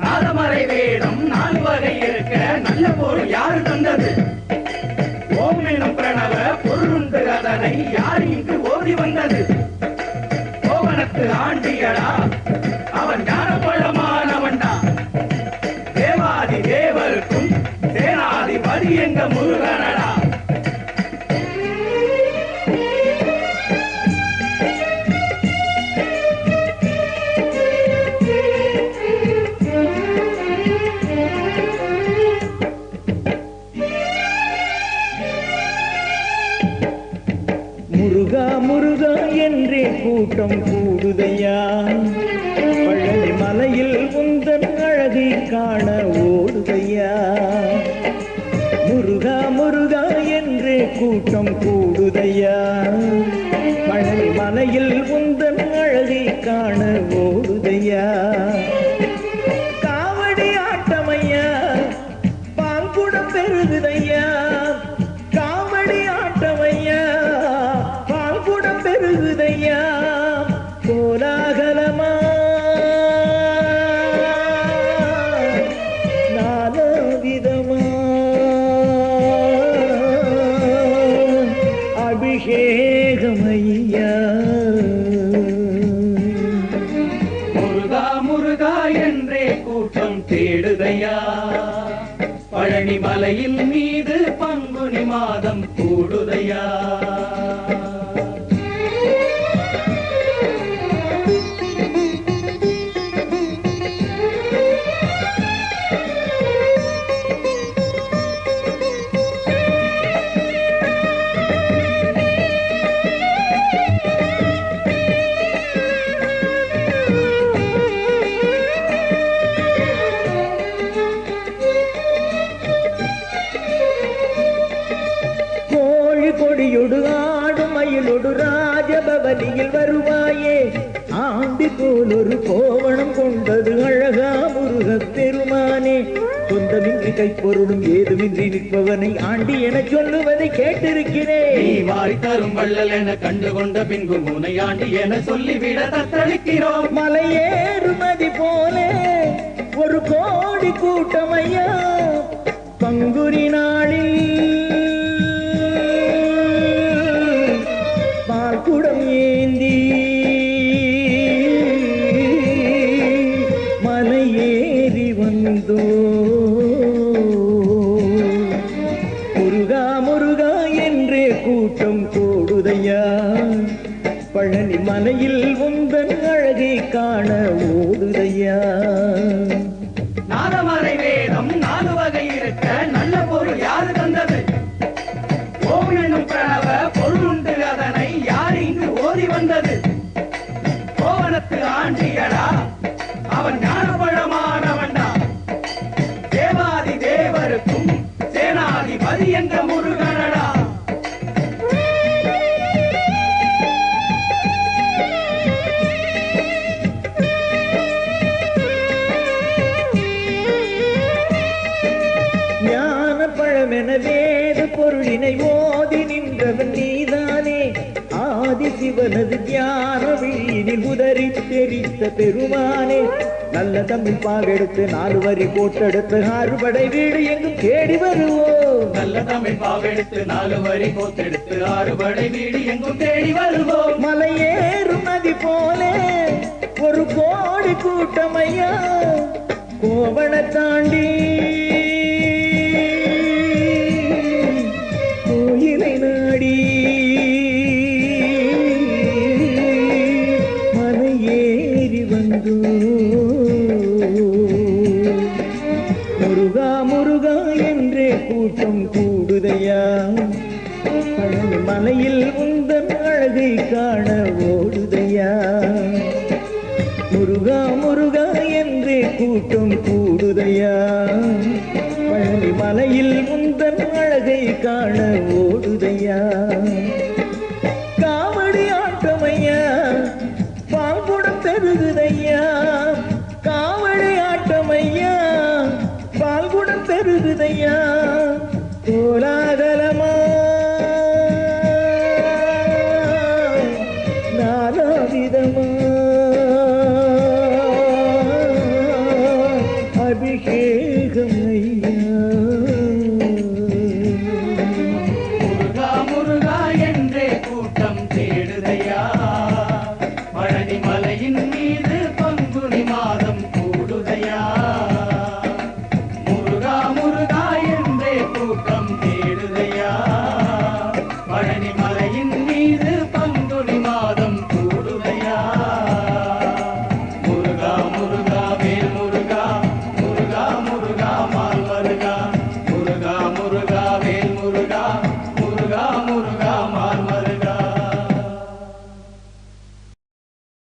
நாதமறை வேடம் நான்கு வகை இருக்க நல்ல பொருள் யாரு தந்தது? ஓம் எனும் பிரணவ பொருளுண்டு அதனை யார் இங்கு ஓதி வந்தது? கோவனத்து ஆண்டியடா முருகா என்றே கூட்டம் கூடுதையா? பழனி மலையில் உந்தன் அழகை காண ஓடுதையா? முருகா முருகா என்றே கூட்டம் கூடுதையா? பழனி மலையில் உந்தன் அழகை காண ஓடுதையா? அபிஷேகமையா. முருகா முருகா என்றே கூட்டம் தேடுதையா. பழனி மலையில் மீது பங்குனி மாதம் கூடுதையா. கோழி கொடியொடு ஆடும் மயிலொடு ராஜபவனியில் வருவாயே. ஆண்டி போல் ஒரு கோவணம் கொண்டது அழகா முருகப் பெருமானே. சொந்தமின்றி கைப்பொருளும் ஏதுமின்றி நிற்பவனை ஆண்டி என சொல்லுவதை நீ கேட்டிருக்கிறேன். வாரி தரும் வள்ளல் என கண்டு கொண்ட பின்பு முனையாண்டி என சொல்லிவிட தத்தளிக்கிறோம். கூட்டம் கூடுதையா பழனி மலையில் உந்தன் அழகை காண ஓடுதையா? நாதமலை வேதம் நாலு வகை இருக்க நல்ல பொருள் யாரு தந்தது? ஓம் எனும் பிரணவ பொருள் உண்டு அதனை யார் இங்கு ஓதி வந்தது? கோவனத்து ஆண்டியடா அவன் ஞான பழமென வேத பொருளினை ஓதி நின்றவன் நீதானே. ஆதி சிவனது தியான வீணில் உதறி தெரித்த பெருமானே. நல்ல தமிழ் பாவெடுத்து நாலு வரி போட்டெடுத்து ஆறுபடை வீடு எங்கும் தேடி வருவோம். நல்ல தமிழ் பாவெடுத்து நாலு வரி கோத்தெடுத்து ஆறுபடை வீடு எங்கும் தேடி வருவோம். முருகா முருகா என்றே கூட்டம் கூடுதையா? பழனி மலையில் உந்தன் அழகை காண ஓடுதையா? முருகா முருகா என்றே கூட்டம் கூடுதையா? பழனி மலையில் உந்தன் அழகை காண ஓடுதையா? போகாதையா கோலாகலமா? நாலாவிதமா? அபிஷேகம் ஐயா. முருகா என்றே கூட்டம் தேடுதையா? பழனி மலையின் மீது